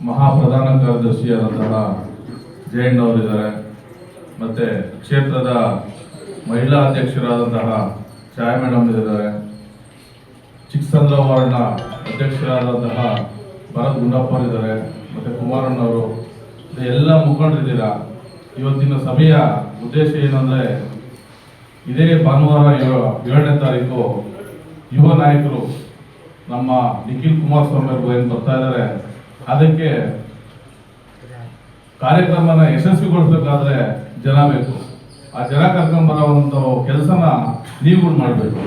ಮಹಾ ಪ್ರಧಾನ ಕಾರ್ಯದರ್ಶಿಯಾದಂತಹ ಇದ್ದಾರೆ ಮತ್ತೆ ಕ್ಷೇತ್ರದ ಮಹಿಳಾ ಅಧ್ಯಕ್ಷರಾದಂತಹ ಛಾಯಾ ಮೇಡಮ್ ಇದ್ದಾರೆ ಚಿಕ್ಕಸಂದ್ರ ವಾರ್ಡ್ನ ಅಧ್ಯಕ್ಷರಾದಂತಹ ಭರತ್ ಗುಂಡಪ್ಪರಿದ್ದಾರೆ ಮತ್ತೆ ಕುಮಾರಣ್ಣವರು ಮತ್ತೆ ಎಲ್ಲ ಮುಖಂಡರಿದ್ದೀರಾ? ಇವತ್ತಿನ ಸಭೆಯ ಉದ್ದೇಶ ಏನಂದರೆ, ಇದೇ ಭಾನುವಾರ ಏಳು- ಏಳನೇ ತಾರೀಕು ಯುವ ನಾಯಕರು ನಮ್ಮ ನಿಖಿಲ್ ಕುಮಾರಸ್ವಾಮಿ ಅವರು ಏನು ಬರ್ತಾ ಇದ್ದಾರೆ ಅದಕ್ಕೆ ಕಾರ್ಯಕ್ರಮನ ಯಶಸ್ವಿಗೊಳಿಸಬೇಕಾದ್ರೆ ಜನ ಬೇಕು. ಆ ಜನ ಕರ್ಕೊಂಬರೋ ಒಂದು ಕೆಲಸನ ನೀವು ಮಾಡಬೇಕು.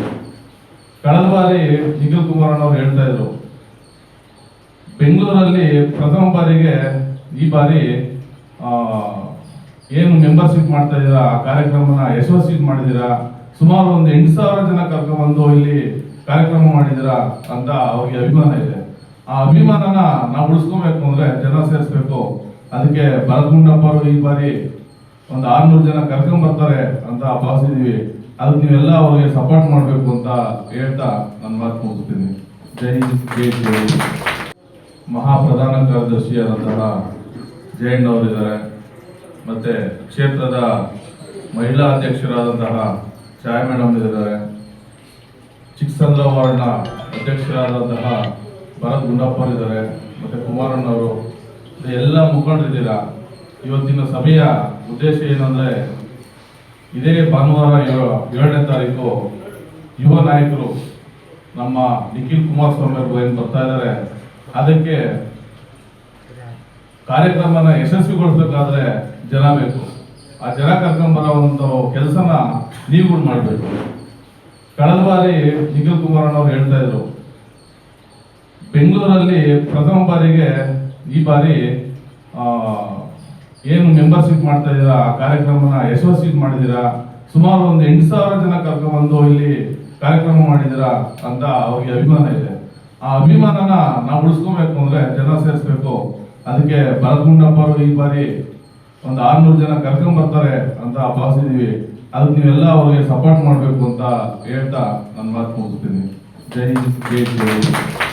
ಕಳೆದ ಬಾರಿ ನಿಖಿಲ್ ಕುಮಾರಣ್ಣವ್ರು ಹೇಳ್ತಾ ಇದ್ರು, ಬೆಂಗಳೂರಲ್ಲಿ ಪ್ರಥಮ ಬಾರಿಗೆ ಈ ಬಾರಿ ಏನು ಮೆಂಬರ್ಶಿಪ್ ಮಾಡ್ತಾ ಇದ್ದೀರಾ ಆ ಕಾರ್ಯಕ್ರಮನ ಯಶಸ್ವಿ ಮಾಡಿದ್ದೀರಾ, ಸುಮಾರು ಒಂದು ಎಂಟು ಸಾವಿರ ಜನ ಕರ್ಕೊಂಡ್ಬಂದು ಇಲ್ಲಿ ಕಾರ್ಯಕ್ರಮ ಮಾಡಿದ್ದೀರಾ ಅಂತ ಅವ್ರಿಗೆ ಅಭಿಮಾನ ಇದೆ. ಆ ಅಭಿಮಾನನ ನಾವು ಉಳಿಸ್ಕೋಬೇಕು ಅಂದ್ರೆ ಜನ ಸೇರಿಸ್ಬೇಕು. ಅದಕ್ಕೆ ಭರತ್ಗುಂಡಪ್ಪ ಅವರು ಈ ಬಾರಿ ಒಂದು ಆರ್ನೂರು ಜನ ಕರ್ಕೊಂಡ್ ಬರ್ತಾರೆ ಅಂತ ಭಾವಿಸಿದೀವಿ. ಅದಕ್ಕೆ ನೀವೆಲ್ಲ ಅವರಿಗೆ ಸಪೋರ್ಟ್ ಮಾಡಬೇಕು ಅಂತ ಹೇಳ್ತಾ ನನ್ನ ಮಾತು ಮುಗಿಸ್ತೀನಿ. ಜೈ ಜೈ ಜೈ ಮಹಾ ಪ್ರಧಾನ ಜಯಣ್ಣ ಅವರಿದ್ದಾರೆ. ಮತ್ತೆ ಕ್ಷೇತ್ರದ ಮಹಿಳಾ ಅಧ್ಯಕ್ಷರಾದಂತಹ ಛಾಯಾ ಮೇಡಮ್ ಇದ್ದಾರೆ. ಚಿಕ್ಕಸಂದ್ರ ವಾರ್ಡ್ನ ಅಧ್ಯಕ್ಷರಾದಂತಹ ಭರತ್ ಗುಂಡಪ್ಪರಿದ್ದಾರೆ, ಮತ್ತೆ ಕುಮಾರಣ್ಣವರು ಎಲ್ಲ ಮುಖಂಡರಿದ್ದೀರಾ? ಇವತ್ತಿನ ಸಭೆಯ ಉದ್ದೇಶ ಏನಂದರೆ, ಇದೇ ಭಾನುವಾರ ಏಳು- ಏಳನೇ ತಾರೀಕು ಯುವ ನಾಯಕರು ನಮ್ಮ ನಿಖಿಲ್ ಕುಮಾರಸ್ವಾಮಿ ಅವರು ಏನು ಬರ್ತಾ ಇದ್ದಾರೆ, ಅದಕ್ಕೆ ಕಾರ್ಯಕ್ರಮನ ಯಶಸ್ವಿಗೊಳಿಸಬೇಕಾದ್ರೆ ಜನ ಬೇಕು. ಆ ಜನ ಕರ್ಕೊಂಬರೋ ಒಂದು ಕೆಲಸನ ನೀವುಗಳು ಮಾಡಬೇಕು. ಕಳೆದ ಬಾರಿ ನಿಖಿಲ್ ಕುಮಾರಣ್ಣವ್ರು ಹೇಳ್ತಾ ಇದ್ರು ಬೆಂಗಳೂರಲ್ಲಿ ಪ್ರಥಮ ಬಾರಿಗೆ ಈ ಬಾರಿ ಏನು ಮೆಂಬರ್ಶಿಪ್ ಮಾಡ್ತಾ ಇದ್ದೀರಾ? ಆ ಕಾರ್ಯಕ್ರಮನ ಯಶಸ್ವಿ ಮಾಡಿದ್ದೀರಾ? ಸುಮಾರು ಒಂದು ಎಂಟು ಸಾವಿರ ಜನ ಕರ್ಕೊಂಡ್ಬಂದು ಇಲ್ಲಿ ಕಾರ್ಯಕ್ರಮ ಮಾಡಿದ್ದೀರಾ ಅಂತ ಅವ್ರಿಗೆ ಅಭಿಮಾನ ಇದೆ. ಆ ಅಭಿಮಾನನ ನಾವು ಉಳಿಸ್ಕೊಬೇಕು ಅಂದ್ರೆ ಜನ ಸೇರಿಸ್ಬೇಕು. ಅದಕ್ಕೆ ಅವರು ಈ ಬಾರಿ ಒಂದು ಆರ್ನೂರು ಜನ ಕರ್ಕೊಂಡ್ ಬರ್ತಾರೆ ಅಂತ ಭಾವಿಸಿದ್ದೀವಿ ಅದಕ್ಕೆ ನೀವೆಲ್ಲ ಅವ್ರಿಗೆ ಸಪೋರ್ಟ್ ಮಾಡಬೇಕು ಅಂತ ಹೇಳ್ತಾ ನನ್ನ ಮಾತು ಮುಗಿಸ್ತೀನಿ. ಜೈ ಜೈ ಜೈ.